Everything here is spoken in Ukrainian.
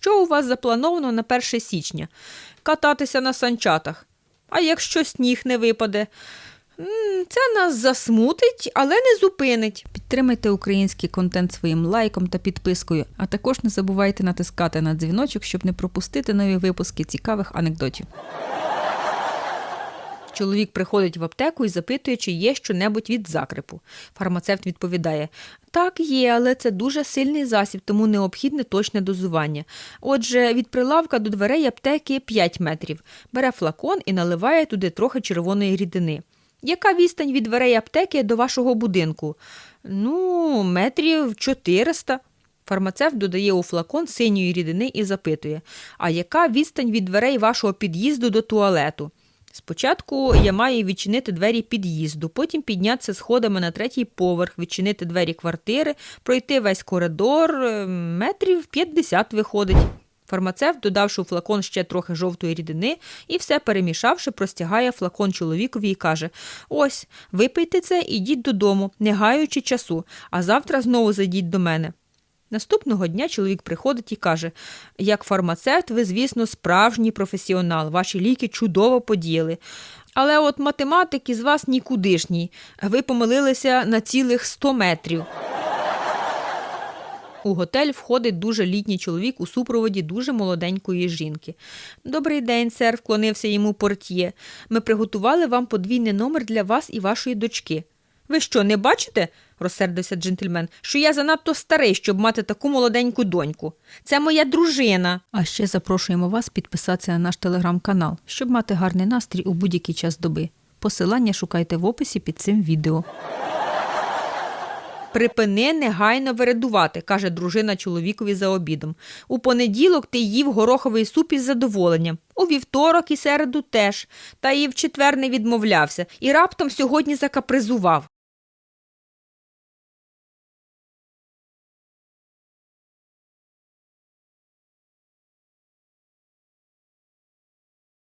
Що у вас заплановано на 1 січня? Кататися на санчатах. А якщо сніг не випаде? Це нас засмутить, але не зупинить. Підтримайте український контент своїм лайком та підпискою, а також не забувайте натискати на дзвіночок, щоб не пропустити нові випуски цікавих анекдотів. Чоловік приходить в аптеку і запитує, чи є щонебудь від закрипу. Фармацевт відповідає: Так, є, але це дуже сильний засіб, тому необхідне точне дозування. Отже, від прилавка до дверей аптеки 5 метрів. Бере флакон і наливає туди трохи червоної рідини. Яка відстань від дверей аптеки до вашого будинку? Ну, метрів 400. Фармацевт додає у флакон синьої рідини і запитує: А яка відстань від дверей вашого під'їзду до туалету? Спочатку я маю відчинити двері під'їзду, потім піднятися сходами на третій поверх, відчинити двері квартири, пройти весь коридор, е, метрів 50 виходить. Фармацевт, додавши у флакон ще трохи жовтої рідини і все перемішавши, простягає флакон чоловікові і каже: Ось, випийте це і йдіть додому, не гаючи часу, а завтра знову зайдіть до мене. Наступного дня чоловік приходить і каже: як фармацевт, ви, звісно, справжній професіонал, ваші ліки чудово подіяли. Але от математик із вас нікудишній. Ви помилилися на цілих 100 метрів. У готель входить дуже літній чоловік у супроводі дуже молоденької жінки. Добрий день, сер, вклонився йому портьє. Ми приготували вам подвійний номер для вас і вашої дочки. Ви що, не бачите? розсердився джентльмен, що я занадто старий, щоб мати таку молоденьку доньку. Це моя дружина. А ще запрошуємо вас підписатися на наш телеграм-канал, щоб мати гарний настрій у будь-який час доби. Посилання шукайте в описі під цим відео. Припини негайно вередувати, каже дружина чоловікові за обідом. У понеділок ти їв гороховий суп із задоволенням. У вівторок і середу теж. Та і в четвер не відмовлявся. І раптом сьогодні закапризував.